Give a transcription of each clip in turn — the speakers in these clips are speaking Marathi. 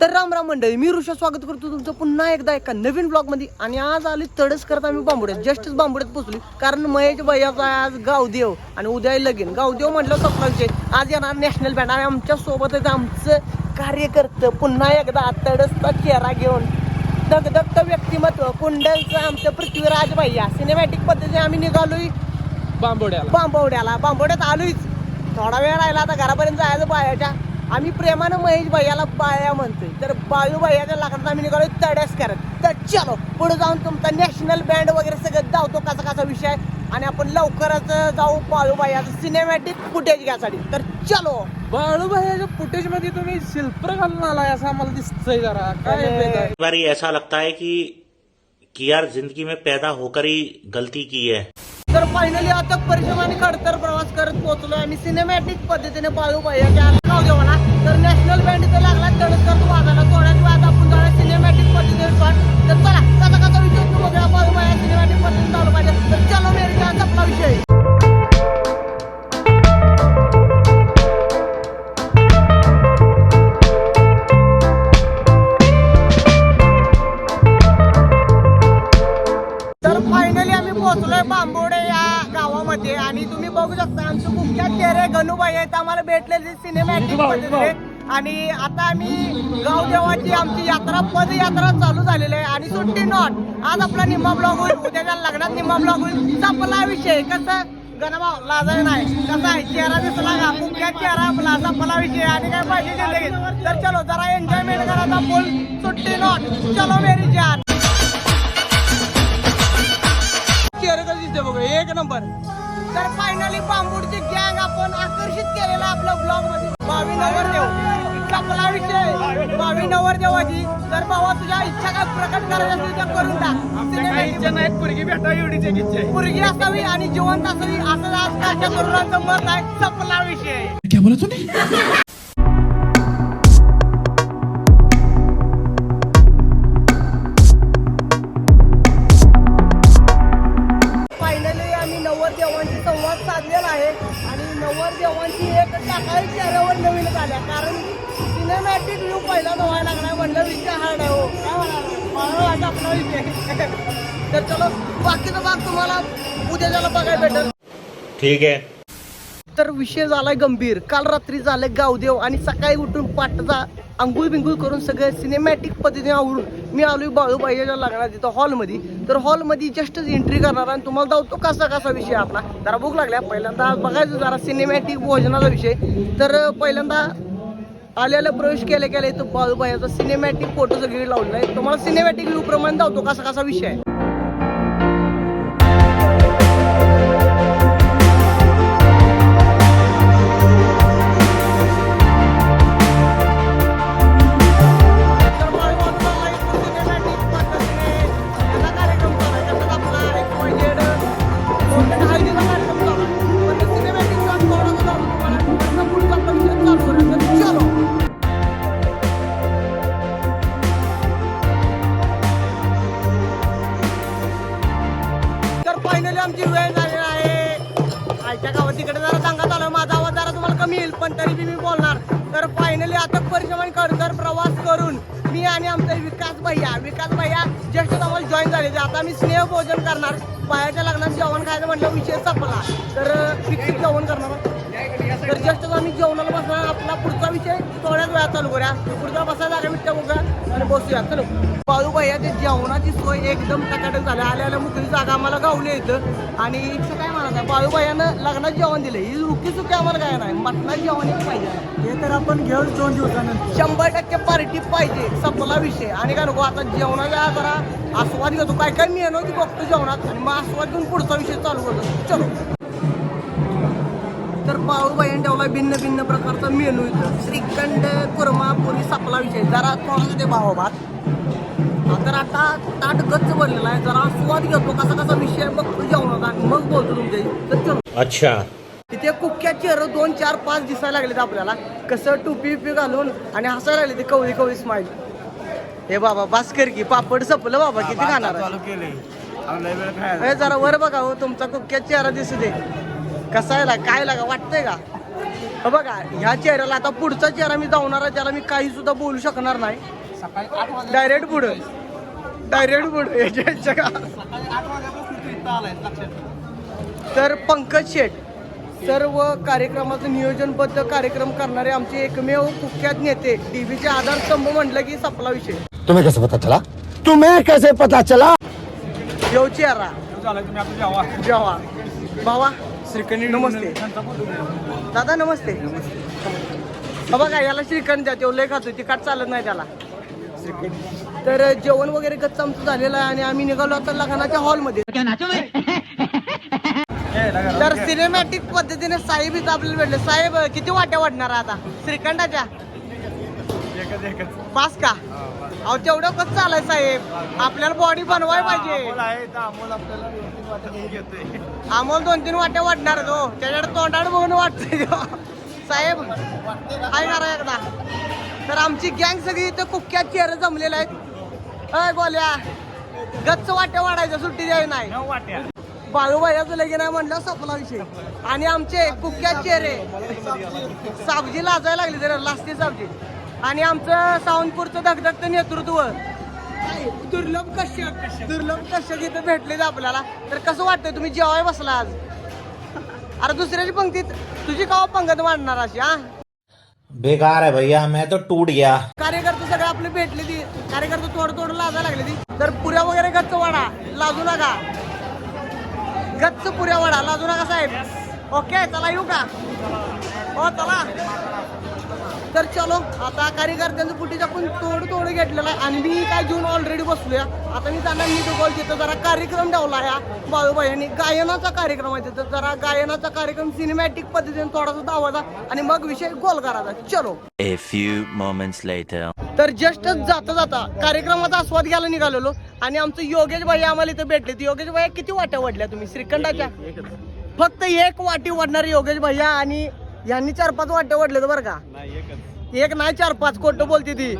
तर राम राम मंडळी मी ऋषा स्वागत करतो तुमचं पुन्हा एकदा एका नवीन ब्लॉगमध्ये आणि आज आली तडस करत आम्ही बांबुड्यात. जस्टच बांबुड्यात पोहोचली कारण महेश भैयाचा आज गावदेव. आणि उद्या लगीन. गावदेव म्हटलं विषय आज येणार नॅशनल बँड आणि आमच्या सोबतच आमचं कार्यकर्तं. पुन्हा एकदा तडसचा चेहरा घेऊन दगदगत व्यक्तिमत्व कुंडलचं आमचं पृथ्वीराज भैया. सिनेमॅटिक पद्धतीने आम्ही निघालोय बांबोड्याला. बांबवड्याला बांबवड्यात आलोयच. थोडा वेळ राहिला आता घरापर्यंत जायचं बायाच्या आम्ही प्रेमानं महेश भैयाला बाया म्हणतोय. तर बाळू भैयाच्या लाकडात आम्ही निघालोय तड्यास करत. तर चलो पुढे जाऊन तुमचा नॅशनल बँड वगैरे सगळं धावतो कसा कसा विषय आणि आपण लवकरच जाऊ बाळू भैयाचं सिनेमॅटिक फुटेज घ्यासाठी. तर चलो. बाळूभाईच्या फुटेजमध्ये तुम्ही शिल्पर घालून आलाय असं आम्हाला दिसतंय जरा. काय बार ऐसा लगता है कि कि यार जिंदगी में पैदा होकर ही गलती की है। तर फायनली आता परिश्रम आणि खडतर प्रवास करत पोहोचलो आम्ही. सिनेमॅटिक पद्धतीने बाळू पाहिजे तर नॅशनल बँड इथे लागला तडच करतो वाजायला थोड्याच वेळात आपण जाऊया सिनेमॅटिक पद्धतीने शॉट तर चला कसा कसा विषय होतो बघूया. बाळू सिनेमॅटिक पद्धतीने चालू पाहिजे. तर चलो मेरे जान आपला विषय. आणि आता आम्ही गावदेवाची आमची यात्रा पदयात्रा चालू झालेली आहे. आणि सुट्टी नॉट आज आपला निम्मा ब्लॉग होईल उद्याच्या लग्नात निम्मा ब्लॉग होईल संपला विषय. कसं? गणभाव लाजाय नाही. कसा आहे? चेहरा दिसला का? मुख्य चेहरा आपला संपला विषय. आणि काय पाहिजे जिंदगीत? तर चलो जरा एन्जॉयमेंट करायचा फुल सुट्टी नॉट चलो मेरी जान एक नंबर. तर फायनली बांबूडची गँग आपण आकर्षित केलेला आपल्या नवरदेवाची तर बाबा तुझ्या इच्छा काय प्रकट करायची असतील त्या करून टाक. सिनेमॅटिक नाही पोरगी भेटा एवढीच एक इच्छा आहे. मुलगी असावी आणि जिवंत असावी असं आज कालच्या तरुणांचं मत आहे संपला विषय. व्ह्यू पहिला धुवायला लागला म्हणलं विषय हार्ड आहे हो. मला वाटतं आपला विषय तर चलो बाकीचा भाग तुम्हाला उद्याच्याला बघायला भेटेल. ठीक है तर विषय झालाय गंभीर. काल रात्री झालंय गावदेव आणि सकाळी उठून पाटचा अंघोळ बिंगुळ करून सगळं सिनेमॅटिक पद्धतीने आवडून मी आलोय बाळूबाईच्या लग्नात तिथं हॉलमध्ये तर हॉलमध्ये जस्टच एंट्री करणार आणि तुम्हाला जाऊ तो कसा कसा विषय आपला. जरा भूक लागल्या. पहिल्यांदा बघायचं जरा सिनेमॅटिक भोजनाचा विषय. तर पहिल्यांदा आल्याला प्रवेश केल्या केल्या इथं बाळूबाईचा सिनेमॅटिक फोटो सगळी लावलेला आहे. तुम्हाला सिनेमॅटिक व्ह्यू प्रमाणे धावतो कसा कसा विषय आहे. आमचा विकास भैया विकास भैया ज्येष्ठ आम्हाला जॉईन झाले. आता मी स्नेह भोजन करणार. बायाच्या लग्नात जेवण खायचं म्हटलं विषय संपला. तर फिक्स जेवण करणार. तर जस्ट आम्ही जेवणाला बसणार आपला पुढचा विषय थोड्याच वेळात चालू करूया. पुढचा बसायला जागा मिठ्या बघूया आणि बसूया. चलो. बाळू भैया ते जेवणाची सोय एकदम टकाटक झाली. आल्या आल्या मुकली जागा आम्हाला गावली इथं. आणि इथं काय म्हणत बाळू भैयानं लग्नात जेवण दिलं ही रुकी सुकी आम्हाला काय नाही मटणात जेवण एक पाहिजे. हे तर आपण घेऊन दोन दिवसानंतर. शंभर टक्के पार्टी पाहिजे संपला विषय. आणि काय नको आता जेवणाचा जरा आस्वाद घेतो. काय काय मी येणार ती बघतो जेवणात. आणि मग आस्वाद घेऊन पुढचा विषय चालू करतो. चलो. तर बाळूबाईने ठेवला भिन्न भिन्न प्रकारचा मेनू इथं. श्रीखंड कुर्मा पुरी सापला विषय. जरा थोडासा ते भावा भात. हा, तर आता ताट गच्च भरलेला आहे. जरा स्वाद घेतो. कसा कसा विषय बघतो. जेवणाचा आणि मग बोलतो चलो. अच्छा. तिथे कुख्या चेहरे दोन चार पाच दिसायला लागलेत आपल्याला. कसं टोपी बिपी घालून आणि हसायला लागले ते कवळी कवळी स्माईल हे बाबा बास कर की पापड सपलं बाबा. किती खाणार आहे? चालू केले ए, जरा वर बघा हो. तुमचा कुख्या चेहरा दिसू दे. कसा आहे ला- काय लागा वाटतंय का? हे बघा ह्या चेहऱ्याला आता पुढचा चेहरा मी जाऊणार आहे त्याला मी काही सुद्धा बोलू शकणार नाही. डायरेक्ट पुढे. डायरेक्ट पुढे. तर पंकज शेठ सर्व कार्यक्रमाचं नियोजनबद्ध कार्यक्रम करणारे आमचे एकमेव कुख्यात नेते टीव्हीचे आधारस्तंभ म्हटलं की सपला विषय. तुम्हें कैसे पता चला? तुम्हें कैसे पता चला? देव चेहरा. जेव्हा भावा श्रीखंड नमस्ते. दादा नमस्ते. हा बघा याला श्रीखंड द्या तेवढं लय खातो तिखट चालत नाही त्याला. तर जेवण वगैरे गच्च आमचं झालेलं आहे आणि आम्ही निघालो आता लग्नाच्या हॉलमध्ये. तर सिनेमॅटिक पद्धतीने साहेब इथं आपल्याला भेटले. साहेब किती वाट्या वाटणार आता? श्रीखंडाच्या? पाच का? अहो तेवढं कसं चालाय साहेब? आपल्याला बॉडी बनवाय पाहिजे. अमोल दोन तीन वाट्या वाटणार तो त्याच्याकडे तोंडाड बघून वाटतंय. साहेब काय करा एकदा. तर आमची गँग सगळी इथं कुख्यात चेहरे जमलेले आहेत. अय गोल्या गच्च वाट्या वाढायच्या सुट्टी द्याय नाही. बाळूबाईचं लगीन आहे म्हणलं संपला विषय. आणि आमचे कुख्यात चेहरे. साबजी लाजायला लागले जरा लास्टी साबजी आणि आमचं सावंतपूरचं धगधगतं नेतृत्व. दुर्लभ कश्यप दुर्लभ कश्यप इथं भेटले आपल्याला. तर कसं वाटतंय? तुम्ही जेवाय बसला आज? अरे दुसऱ्याची पंक्तीत तुझी कावा पंगत मांडणार अशी हा? बेकार है भैया मैं तो टूट गया. कार्यकर्ते सगळे आपले भेटले ती. कार्यकर्ते थोडं थोडं लाजायला लागले ती. तर पुऱ्या वगैरे गच्च वाडा लाजू नका. गच्च पुऱ्या वाडा लाजू नका साहेब. ओके चला येऊ का? हो चला. तर चलो आता कार्यकर्त्यांचं फुटेज आपण थोडं थोडं घेतलेलं आहे. आणि मी काय घेऊन ऑलरेडी बसलोय. आता मी त्यांना मी गोल तिथं जरा कार्यक्रम ठेवला या बाळूबाई यांनी गायनाचा कार्यक्रम आहे तिथं. जरा गायनाचा कार्यक्रम सिनेमॅटिक पद्धतीने थोडासा दावायचा आणि मग विषय गोल करायचा चलो. A few moments later. तर जस्ट जाता जाता कार्यक्रमाचा आस्वाद घ्यायला निघालेलो. आणि आमचं योगेश भाई आम्हाला इथं भेटले. ते योगेश भाई किती वाट्या वाढल्या तुम्ही? श्रीखंडाच्या? फक्त एक वाटी वाढणारे योगेश भैया आणि यांनी चार पाच वाट्या वाढले बरं का? एक नाही चार पाच कोट बोलते ती.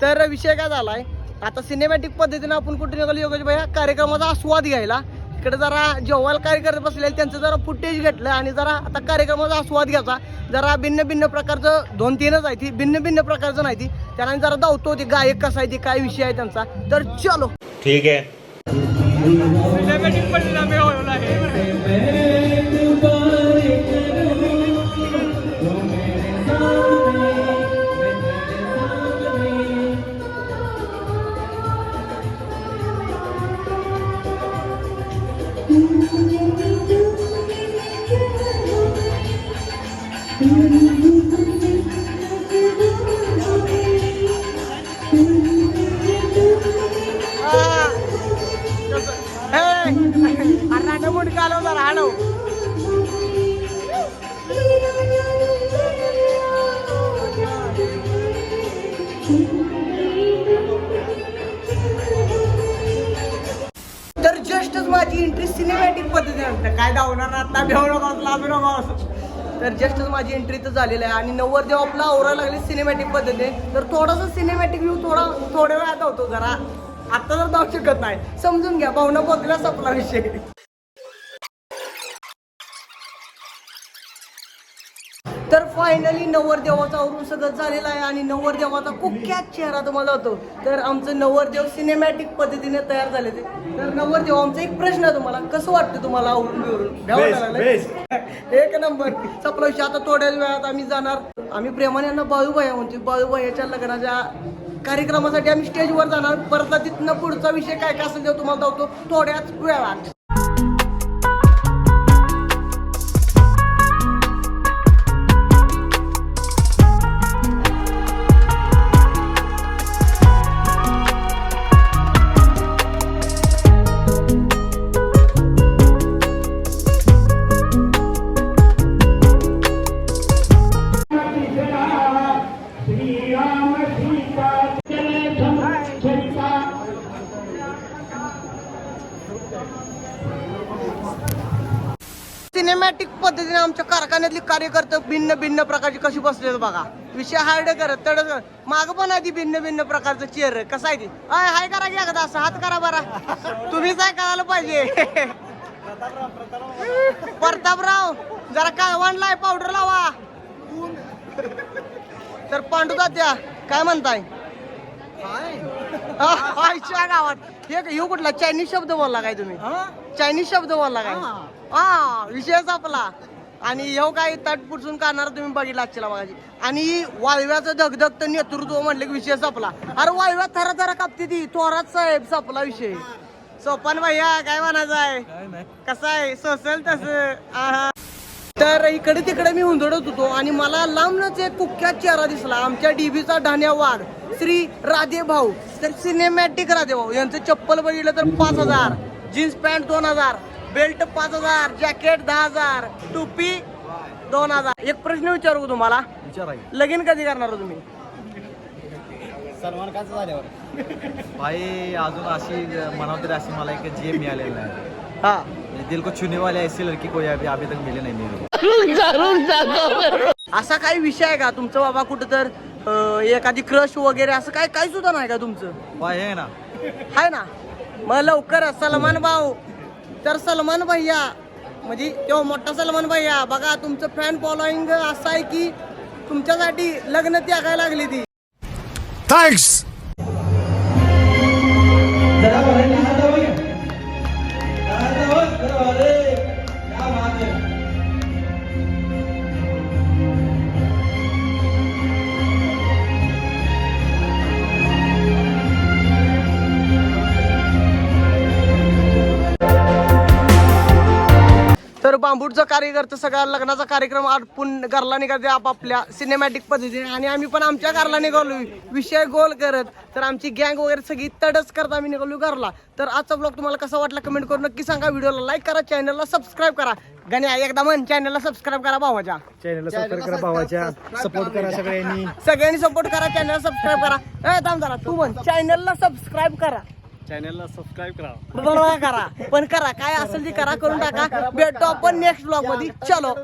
तर विषय काय झालाय? आता सिनेमॅटिक पद्धतीने आपण कुठे निघालो योगेश भैया कार्यक्रमाचा आस्वाद घ्यायला. इकडे जरा जेव्हा कार्यक्रम बसलेले त्यांचं जरा फुटेज घेतलं आणि जरा आता कार्यक्रमाचा आस्वाद घ्यायचा. जरा भिन्न भिन्न प्रकारचं दोन तीनच आहे ती भिन्न भिन्न प्रकारचं नाही ती. त्यांना जरा धावतो ते गायक कसा आहे ती काय विषय आहे त्यांचा. तर चलो. ठीक सिनेमॅटिक पद्धतीने आहे राणा मुंडका तर जस्टच माझी एंट्री सिनेमॅटिक पद्धतीने असते काय धावणार आता? भेऊ नकोस लाजू नकोस तर जस्टच माझी एंट्री तर झालेली आहे. आणि नव्वद देव आपला आवरा लागले सिनेमॅटिक पद्धतीने तर थोडासा सिनेमॅटिक व्ह्यू थोडा थोड्या वेळात होतो जरा. आता तर जाऊ शकत नाही. समजून घ्या भावना बघला सपला विषय? तर फायनली नवरदेवाचा आवरून सगळं झालेलं आहे आणि नवरदेवाचा कुख्यात चेहरा तुम्हाला होतो. तर आमचं नवरदेव सिनेमॅटिक पद्धतीने तयार झाले ते. तर नवरदेव आमचा एक प्रश्न आहे तुम्हाला. कसं वाटतं तुम्हाला आवरून बिवरून? एक नंबर. सपला विषय आता थोड्याच वेळात आम्ही जाणार. आम्ही प्रेमाने यांना बाळूबाया म्हणतो बाळूबायाच्या लग्नाच्या कार्यक्रमासाठी आम्ही स्टेजवर जाणार. परत तिथनं पुढचा विषय काय काय असेल ते तुम्हाला दावतो थोड्याच वेळात. सिनेमॅटिक पद्धतीने आमच्या कारखान्यातली कार्यकर्ते भिन्न भिन्न प्रकारची कशी बसले बघा. विषय हार्ड करत तड माग पण आहे ती भिन्न भिन्न प्रकारचं चेअर कसं आहे ती? अय हाय करा का असं. हात करा बरा. तुम्हीच काय करायला पाहिजे? प्रतापराव जरा काळवणलाय पावडर लावा. तर पांडू तात्या काय म्हणताय? गावात. हे ह्यो कुठला? चायनीज शब्द बोलला काय तुम्ही? चायनीज शब्द बोलला काय? हा विषयच आपला आणि ह्यो काय तट पुसून काढणार तुम्ही बघितला आजच्या मागाची आणि वाळव्याचं धगधग तर नेतृत्व म्हणलं की विषय संपला. अरे वाळव्यात थरा थरा कापते ती थोरात साहेब संपला विषय. सोपान भैया काय म्हणायचं आहे? कसं आहे? सोसल तस. तर इकडे तिकडे मी हुंदडत होतो आणि मला लांबनच एक कुख्यात चेहरा दिसला. आमच्या डीबीचा ढाण्या वाघ श्री राधे भाऊ. तर सिनेमॅटिक राधे भाऊ. यांचं चप्पल बघितलं तर पाच हजार. जीन्स पॅन्ट दोन हजार. बेल्ट पाच हजार जॅकेट दहा हजार टोपी दोन हजार. एक प्रश्न विचारू का तुम्हाला? लगीन कधी करणार हो तुम्ही? सलमान खानचं झाल्यावर. भाई अजून अशी तरी अशी मला एक जे मिळालेलं नाही. हा. म्हणजे दिल को छूने वाले ऐसी लड़की कोई अभी अभी तक मिले नहीं मेरे. असा काही विषय आहे का? तुमचं बाबा कुठं तर अं, एखादी क्रश वगैरे असं काय काही सुद्धा नाही का तुमचं? भाई है ना. हाय ना. मग लवकर सलमान भाऊ. तर सलमान भैया म्हणजे तो मोठा सलमान भैया बघा तुमचं फॅन फॉलोईंग असं आहे की तुमच्यासाठी लग्न त्यागायला लागली ती. थँक्स बांबूडचा कार्यकर्ता सगळा लग्नाचा कार्यक्रम आटपून घरला निघाले आपापल्या सिनेमॅटिक पद्धतीने. आणि आम्ही पण आमच्या घरला निघालो विषय गोल करत. तर आमची गँग वगैरे सगळी तडच करत आम्ही निघालो घरला. तर आजचा ब्लॉग तुम्हाला कसा वाटला कमेंट करून नक्की सांगा. व्हिडिओला लाईक करा चॅनलला सबस्क्राईब करा. गण्या एकदा म्हण चॅनलला सबस्क्राईब करा भावाच्या. चॅनलला सबस्क्राईब करा भावाच्या. सपोर्ट करा सगळ्यांनी. सगळ्यांनी सपोर्ट करा चॅनलला सबस्क्राईब करा. ए थांब जरा तू म्हण. चॅनलला सबस्क्राईब करा. चॅनलला सबस्क्राईब करा. बरोबर करा. पण करा. काय असेल ते करा करून टाका. भेटतो आपण नेक्स्ट ब्लॉगमध्ये. चलो.